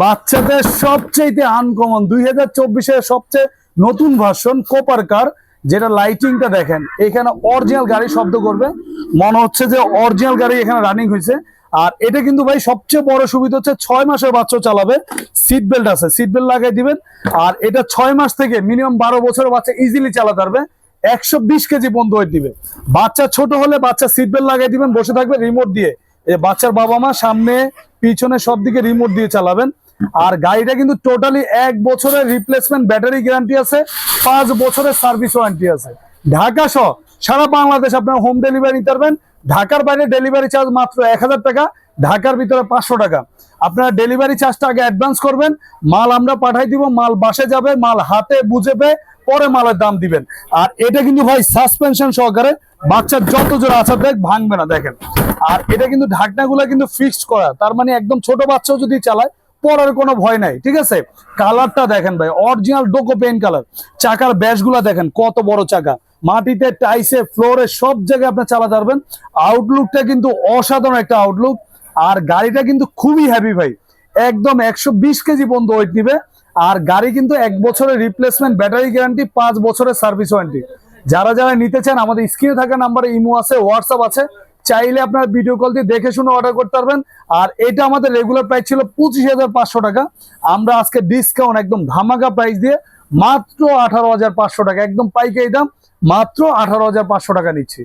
বাচ্চাদের সবচেয়ে আনকমন দুই হাজার চব্বিশের সবচেয়ে নতুন ভার্সন কোপার কার যেটা লাইটিংটা দেখেন, এখানে অরিজিনাল গাড়ি শব্দ করবে। মনে হচ্ছে যে অরিজিনাল গাড়ি এখানে রানিং হয়েছে। আর এটা কিন্তু ভাই সবচেয়ে বড় সুবিধা হচ্ছে ছয় মাসের বাচ্চা চালাবে। সিট বেল্ট আছে সিট বেল্ট লাগাই দিবেন। আর এটা ছয় মাস থেকে মিনিমাম বারো বছরের বাচ্চা ইজিলি চালাতে পারবে। একশো বিশ কেজি পর্যন্ত হয়ে দিবে। বাচ্চা ছোট হলে বাচ্চা সিট বেল্ট লাগাই দিবেন, বসে থাকবে রিমোট দিয়ে। বাচ্চার বাবা মা সামনে, পিছনে সব দিকে রিমোট দিয়ে চালাবেন। আর গাড়িটা কিন্তু টোটালি এক বছরের রিপ্লেসমেন্ট ব্যাটারি গ্যারান্টি আছে, পাঁচ বছরের সার্ভিস ওয়ারেন্টি আছে। ঢাকা সহ সারা বাংলাদেশ আপনার হোম ডেলিভারি নিতে পারবেন। ঢাকার বাইরে ডেলিভারি চার্জ মাত্র এক হাজার টাকা, ঢাকার ভিতরে পাঁচশো টাকা। আপনারা ডেলিভারি চার্জটা আগে অ্যাডভান্স করবেন, মাল আমরা পাঠাই দিব, মাল বাসে যাবে, মাল হাতে বুঝে পেয়ে পরে মালের দাম দিবেন। আর এটা কিন্তু ভাই সাসপেনশন সহকারে বাচ্চার যত জোর আছার দেখ, ভাঙবে না, দেখেন। আর এটা কিন্তু ঢাকনাগুলো কিন্তু ফিক্সড করা, তার মানে একদম ছোট বাচ্চাও যদি চালায় পড়ার কোনো ভয় নাই, ঠিক আছে? কালারটা দেখেন ভাই অরিজিনাল ডোকো পেন কালার চাকার ব্যাসগুলা দেখেন, কত বড় চাকা। মাটিতে টাইসে ফ্লোরে সব জায়গায় আপনি চালাতে পারবেন আউটলুকটা কিন্তু অসাধারণ একটা আউটলুক আর গাড়িটা কিন্তু খুবই হ্যাপি ভাই। একদম একশো বিশ কেজি পর্যন্ত ওয়েট নিবে। আর গাড়ি কিন্তু এক বছরের রিপ্লেসমেন্ট ব্যাটারি গ্যারান্টি পাঁচ বছরের সার্ভিস ওয়ারেন্টি যারা যারা নিতে চান, আমাদের স্ক্রিনে থাকা নাম্বারে ইমো আছে হোয়াটসঅ্যাপ আছে। চাইলে আপনার ভিডিও কল দিয়ে দেখে শুনে অর্ডার করতে পারবেন। আর এটা আমাদের রেগুলার প্রাইস ছিল পঁচিশ হাজার পাঁচশো টাকা। আমরা আজকে ডিসকাউন্ট একদম ধামাকা প্রাইস দিয়ে মাত্র আঠারো হাজার পাঁচশো টাকা, একদম পাইকারি দাম মাত্র আঠারো হাজার পাঁচশো টাকা নিচ্ছি।